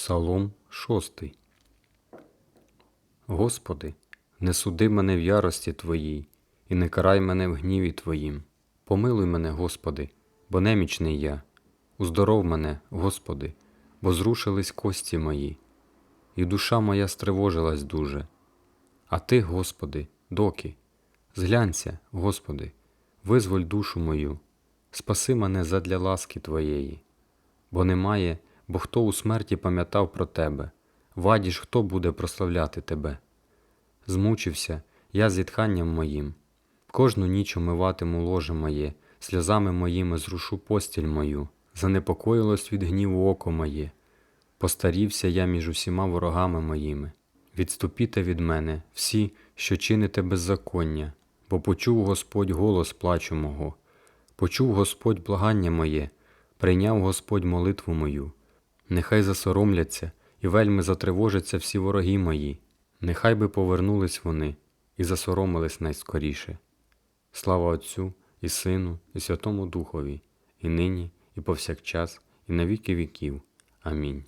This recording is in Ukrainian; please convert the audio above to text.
Псалом 6 Господи, не суди мене в ярості Твоїй, і не карай мене в гніві Твоїм. Помилуй мене, Господи, бо немічний я. Уздоров мене, Господи, бо зрушились кості мої, і душа моя стривожилась дуже. А Ти, Господи, доки? Зглянься, Господи, визволь душу мою, спаси мене задля ласки Твоєї. Бо немає, бо хто у смерті пам'ятав про Тебе, ваді ж хто буде прославляти Тебе. Змучився я зітханням моїм, кожну ніч омиватиму ложе моє, сльозами моїми зрушу постіль мою, занепокоїлось від гніву око моє, постарівся я між усіма ворогами моїми. Відступіте від мене всі, що чините беззаконня, бо почув Господь голос плачу мого, почув Господь благання моє, прийняв Господь молитву мою. Нехай засоромляться і вельми затривожаться всі вороги мої, нехай би повернулись вони і засоромились найскоріше. Слава Отцю і Сину, і Святому Духові, і нині, і повсякчас, і на віки віків. Амінь.